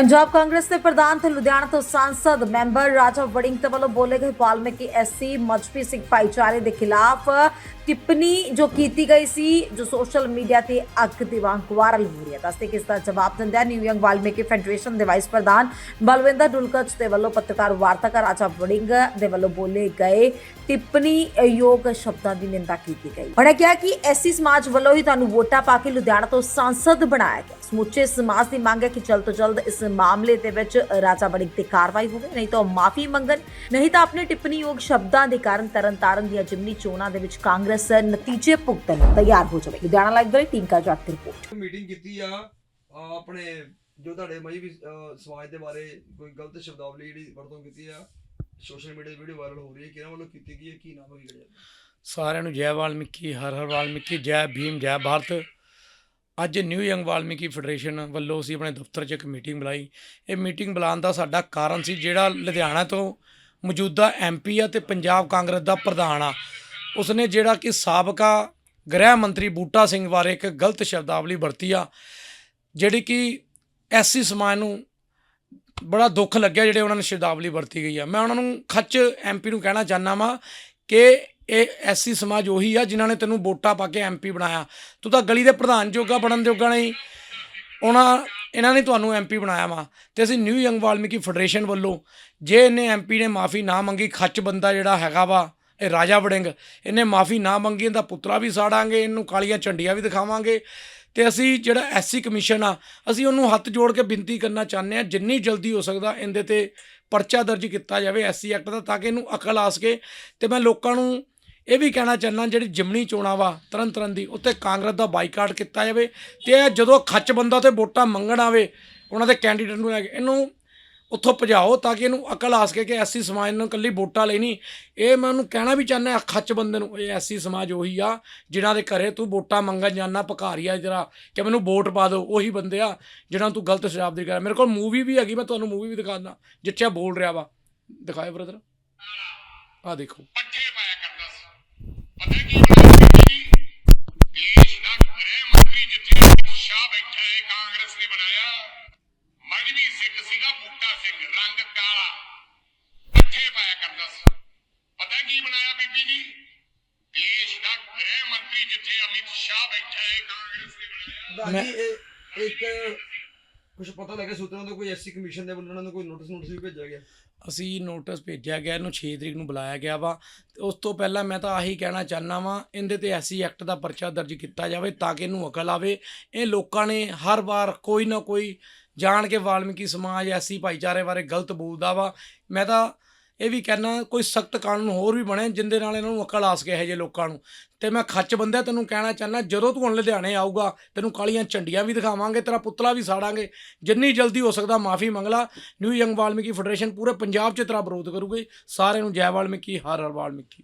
ਪੰਜਾਬ ਕਾਂਗਰਸ ਦੇ ਪ੍ਰਧਾਨ ਤੇ ਲੁਧਿਆਣਾ ਤੋਂ ਸਾਂਸਦ ਮੈਂਬਰ ਰਾਜਾ ਵੜਿੰਗ ਤੇ ਵੱਲੋਂ ਬੋਲੇ ਗਏ ਵਾਲਮੀਕੀ ਐਸਸੀ ਮਜਬੀ ਸਿੰਘ ਭਾਈਚਾਰੇ ਦੇ ਖਿਲਾਫ ਟਿੱਪਣੀ ਜੋ ਕੀਤੀ ਗਈ ਸੀ, ਜੋ ਸੋਸ਼ਲ ਮੀਡੀਆ ਤੇ ਅੱਗ ਦੀ ਵਾਂਗ ਵਾਇਰਲ ਹੋ ਰਹੀ ਹੈ। ਦੱਸਦੇ ਕਿ ਇਸ ਦਾ ਜਵਾਬ ਦਿੰਦਿਆਂ ਨਿਊ ਯੰਗ ਵਾਲਮੀਕੀ ਫੈਡਰੇਸ਼ਨ ਦੇ ਵਾਈਸ ਪ੍ਰਧਾਨ ਬਲਵਿੰਦਰ ਡੁਲਕਚ ਦੇ ਵੱਲੋਂ ਪੱਤਰਕਾਰ ਵਾਰਤਾ ਰਾਜਾ ਵੜਿੰਗ ਦੇ ਵੱਲੋਂ ਬੋਲੇ ਗਏ ਟਿੱਪਣੀ ਯੋਗ ਸ਼ਬਦਾਂ ਦੀ ਨਿੰਦਾ ਕੀਤੀ ਗਈ। ਉਹਨਾਂ ਕਿਹਾ ਕਿ ਐਸਸੀ ਸਮਾਜ ਵੱਲੋਂ ਹੀ ਤੁਹਾਨੂੰ ਵੋਟਾਂ ਪਾ ਕੇ ਲੁਧਿਆਣਾ ਤੋਂ ਸਾਂਸਦ ਬਣਾਇਆ ਗਿਆ। ਸਮੁੱਚੇ ਸਮਾਜ ਦੀ ਮੰਗ ਹੈ ਕਿ ਜਲਦ ਤੋਂ ਜਲਦ ਇਸ ਮਾਮਲੇ ਦੇ ਵਿੱਚ ਰਾਜਾ ਵੜਿੰਗ ਤੇ ਕਾਰਵਾਈ ਹੋਵੇ ਨਹੀਂ ਤਾਂ ਮਾਫੀ ਮੰਗਣ। ਨਹੀਂ ਤਾਂ ਆਪਣੇ ਟਿੱਪਣੀ ਯੋਗ ਸ਼ਬਦਾਂ ਦੇ ਕਾਰਨ ਤਰਨਤਾਰਨ ਦੀਆਂ ਜਿਮਨੀ ਚੋਣਾਂ ਦੇ ਵਿੱਚ ਕਾਂਗਰਸ ਨਤੀਜੇ ਭੁਗਤਣ ਨੂੰ ਤਿਆਰ ਹੋ ਜਾਵੇ। ਲੁਧਿਆਣਾ ਲਾਈਵ ਦੇ ਲਈ ਟੀਮ ਜਾਟ ਦੀ ਰਿਪੋਰਟ ਮੀਟਿੰਗ ਕੀਤੀ ਆ ਆਪਣੇ ਜੋ ਤੁਹਾਡੇ ਮਈ ਵੀ ਅਹ, ਸਮਾਜ ਦੇ ਬਾਰੇ ਕੋਈ ਗਲਤ ਸ਼ਬਦਾਵਲੀ ਜਿਹੜੀ ਵਰਤੋਂ ਕੀਤੀ ਆ ਸੋਸ਼ਲ ਮੀਡੀਆ ਵੀਡੀਓ ਵਾਇਰਲ ਹੋ ਰਹੀ ਹੈ ਕਿਹਨਾਂ ਵੱਲੋਂ ਕੀਤੀ ਗਈ ਹੈ ਕੀ ਨਾਮ ਹੈ ਕਿਹੜਾ ਸਾਰਿਆਂ ਨੂੰ ਜੈ ਵਾਲਮੀਕੀ ਹਰ ਹਰ ਵਾਲਮੀਕੀ ਜੈ ਭੀਮ ਜੈ ਭਾਰਤ। ਅੱਜ ਨਿਊ ਯੰਗ ਵਾਲਮੀਕੀ ਫੈਡਰੇਸ਼ਨ ਵੱਲੋਂ ਅਸੀਂ ਆਪਣੇ ਦਫ਼ਤਰ 'ਚ ਇੱਕ ਮੀਟਿੰਗ ਬੁਲਾਈ। ਇਹ ਮੀਟਿੰਗ ਬੁਲਾਉਣ ਦਾ ਸਾਡਾ ਕਾਰਨ ਸੀ ਜਿਹੜਾ ਲੁਧਿਆਣਾ ਤੋਂ ਮੌਜੂਦਾ ਐਮਪੀ ਆ ਤੇ ਪੰਜਾਬ ਕਾਂਗਰਸ ਦਾ ਪ੍ਰਧਾਨ ਆ। ਉਸਨੇ ਜਿਹੜਾ ਕਿ ਸਾਬਕਾ ਗ੍ਰਹਿ ਮੰਤਰੀ ਬੂਟਾ ਸਿੰਘ ਬਾਰੇ ਇੱਕ ਗਲਤ ਸ਼ਬਦਾਵਲੀ ਵਰਤੀ ਆ, ਜਿਹੜੀ ਕਿ ਐਸਸੀ ਸਮਾਜ ਨੂੰ ਬੜਾ ਦੁੱਖ ਲੱਗਿਆ, ਜਿਹੜੇ ਉਹਨਾਂ ਨੇ ਸ਼ਬਦਾਵਲੀ ਵਰਤੀ ਗਈ ਆ। ਮੈਂ ਉਹਨਾਂ ਨੂੰ ਖੱਚ ਐਮਪੀ ਨੂੰ ਕਹਿਣਾ ਚਾਹੁੰਦਾ ਵਾਂ ਕਿ ਇਹ ਐਸੀ ਸਮਾਜ ਉਹੀ ਆ ਜਿਨ੍ਹਾਂ ਨੇ ਤੈਨੂੰ ਵੋਟਾਂ ਪਾ ਕੇ ਐਮਪੀ ਬਣਾਇਆ। ਤੂੰ ਤਾਂ ਗਲੀ ਦੇ ਪ੍ਰਧਾਨ ਜੋਗਾ ਬਣਨ ਜੋਗਾ ਨਹੀਂ। ਉਹਨਾਂ, ਇਹਨਾਂ ਨੇ ਤੁਹਾਨੂੰ ਐਮਪੀ ਬਣਾਇਆ ਵਾ। ਤੇ ਅਸੀਂ ਨਿਊ ਯੰਗ ਵਾਲਮੀਕੀ ਫੈਡਰੇਸ਼ਨ ਵੱਲੋਂ ਜੇ ਇਹਨੇ ਐਮਪੀ ਨੇ ਮਾਫੀ ਨਾ ਮੰਗੀ, ਖੱਚ ਬੰਦਾ ਜਿਹੜਾ ਹੈਗਾ ਵਾ, ਇਹ ਰਾਜਾ ਵੜਿੰਗ, ਇਹਨੇ ਮਾਫੀ ਨਾ ਮੰਗੀ, ਇਹਦਾ ਪੁੱਤਰਾ ਵੀ ਸਾੜਾਂਗੇ, ਇਹਨੂੰ ਕਾਲੀਆਂ ਝੰਡੀਆਂ ਵੀ ਦਿਖਾਵਾਂਗੇ। ਤੇ ਅਸੀਂ ਜਿਹੜਾ ਐਸਸੀ ਕਮਿਸ਼ਨ ਆ, ਅਸੀਂ ਉਹਨੂੰ ਹੱਥ ਜੋੜ ਕੇ ਬੇਨਤੀ ਕਰਨਾ ਚਾਹੁੰਦੇ ਆ ਜਿੰਨੀ ਜਲਦੀ ਹੋ ਸਕਦਾ ਇਹਦੇ ਤੇ ਪਰਚਾ ਦਰਜ ਕੀਤਾ ਜਾਵੇ ਐਸਸੀ ਐਕਟ ਦਾ, ਤਾਂ ਕਿ ਇਹਨੂੰ ਅਕਲ ਆ ਸਕੇ। ਤੇ ਮੈਂ ਲੋਕਾਂ ਨੂੰ ਇਹ ਵੀ ਕਹਿਣਾ ਚਾਹੁੰਦਾ ਜਿਹੜੀ ਜਿਮਣੀ ਚੋਣਾਂ ਵਾ ਤਰਨ ਤਰਨ ਦੀ ਉੱਤੇ ਕਾਂਗਰਸ ਦਾ ਬਾਈਕਾਟ ਕੀਤਾ ਜਾਵੇ ਤੇ ਇਹ ਜਦੋਂ ਖੱਚ ਬੰਦਾ ਤੇ ਵੋਟਾਂ ਮੰਗਣ ਆਵੇ, ਉਹਨਾਂ ਦੇ ਕੈਂਡੀਡੇਟ ਨੂੰ ਲੈ ਕੇ, ਇਹਨੂੰ ਉੱਥੋਂ ਭਜਾਓ ਤਾਂ ਕਿ ਇਹਨੂੰ ਅਕਲ ਆਸ ਕੇ ਕਿ ਐਸੀ ਸਮਾਜ ਨੂੰ ਇਕੱਲੀ ਵੋਟਾਂ ਲੈਣੀ ਇਹ ਮੈਂ ਉਹਨੂੰ ਕਹਿਣਾ ਵੀ ਚਾਹੁੰਦਾ ਖੱਚ ਬੰਦੇ ਨੂੰ, ਇਹ ਐਸੀ ਸਮਾਜ ਉਹੀ ਆ, ਜਿਨ੍ਹਾਂ ਦੇ ਘਰੇ ਤੂੰ ਵੋਟਾਂ ਮੰਗਣ ਜਾਣਾ ਭਕਾਰੀਆ ਜਿਹੜਾ ਕਿ ਮੈਨੂੰ ਵੋਟ ਪਾ ਦਿਓ, ਉਹੀ ਬੰਦੇ ਆ ਜਿਹਨਾਂ ਤੂੰ ਗਲਤ ਸ਼ਰਾਬ ਸ਼ਬਦ ਕਰ ਮੇਰੇ ਕੋਲ ਮੂਵੀ ਵੀ ਹੈਗੀ, ਮੈਂ ਤੁਹਾਨੂੰ ਮੂਵੀ ਵੀ ਦਿਖਾਉਂਦਾ ਜਿੱਥੇ ਆ ਬੋਲ ਰਿਹਾ ਵਾ। ਦਿਖਾਏ ਬ੍ਰਦਰ ਆ ਦੇਖੋ। ਅਮਿਤ ਸ਼ਾਹ ਬੈਠਾ ਹੈ ਕਾਂਗਰਸ ਨੇ ਬਣਾਇਆ ਪ੍ਰਧਾਨ ਜੀ ਇਹ ਇੱਕ ਕੁਝ ਪਤਾ ਲੱਗਾ ਸੂਤਰਾਂ ਤੋਂ ਕੋਈ ਐਸਸੀ ਕਮਿਸ਼ਨ ਦੇ ਵੱਲੋਂ ਉਹਨਾਂ ਨੂੰ ਕੋਈ ਨੋਟਿਸ ਨੋਟਿਸ ਵੀ ਭੇਜਿਆ ਗਿਆ? ਅਸੀਂ ਨੋਟਿਸ ਭੇਜਿਆ ਗਿਆ ਇਹਨੂੰ 6 ਤਰੀਕ ਨੂੰ ਬੁਲਾਇਆ ਗਿਆ ਵਾ। ਤੇ ਉਸ ਤੋਂ ਪਹਿਲਾਂ ਮੈਂ ਤਾਂ ਆਹੀ ਕਹਿਣਾ ਚਾਹਨਾ ਵਾਂ ਇਹਦੇ ਤੇ ਐਸੀ ਐਕਟ ਦਾ ਪਰਚਾ ਦਰਜ ਕੀਤਾ ਜਾਵੇ ਤਾਂ ਕਿ ਇਹਨੂੰ ਅਕਲ ਆਵੇ। ਇਹ ਲੋਕਾਂ ਨੇ ਹਰ ਵਾਰ ਕੋਈ ਨਾ ਕੋਈ ਜਾਣ ਕੇ ਵਾਲਮੀਕੀ ਸਮਾਜ ਐਸੀ ਭਾਈਚਾਰੇ ਬਾਰੇ ਗਲਤ ਬੋਲਦਾ ਵਾ। ਮੈਂ ਤਾਂ ਇਹ ਵੀ ਕਹਿਣਾ ਕੋਈ ਸਖਤ ਕਾਨੂੰਨ ਹੋਰ ਵੀ ਬਣੇ ਜਿੰਦੇ ਨਾਲ ਇਹਨਾਂ ਨੂੰ ਅਕਲ ਆ ਸਕੇ ਇਹੋ ਜਿਹੇ ਲੋਕਾਂ ਨੂੰ। ਤੇ ਮੈਂ ਖੱਚ ਬੰਦਿਆ ਤੈਨੂੰ ਕਹਿਣਾ ਚਾਹੁੰਦਾ ਜਦੋਂ ਤੂੰ ਹੁਣ ਲੁਧਿਆਣੇ ਆਊਗਾ, ਤੈਨੂੰ ਕਾਲੀਆਂ ਝੰਡੀਆਂ ਵੀ ਦਿਖਾਵਾਂਗੇ, ਤੇਰਾ ਪੁਤਲਾ ਵੀ ਸਾੜਾਂਗੇ, ਜਿੰਨੀ ਜਲਦੀ ਹੋ ਸਕਦਾ ਮਾਫੀ ਮੰਗਲਾ ਨਿਊ ਯੰਗ ਵਾਲਮੀਕੀ ਫੈਡਰੇਸ਼ਨ ਪੂਰੇ ਪੰਜਾਬ 'ਚ ਤੇਰਾ ਵਿਰੋਧ ਕਰੂਗੀ। ਸਾਰਿਆਂ ਨੂੰ ਜੈ ਵਾਲਮੀਕੀ, ਹਰ ਹਰ ਵਾਲਮੀਕੀ।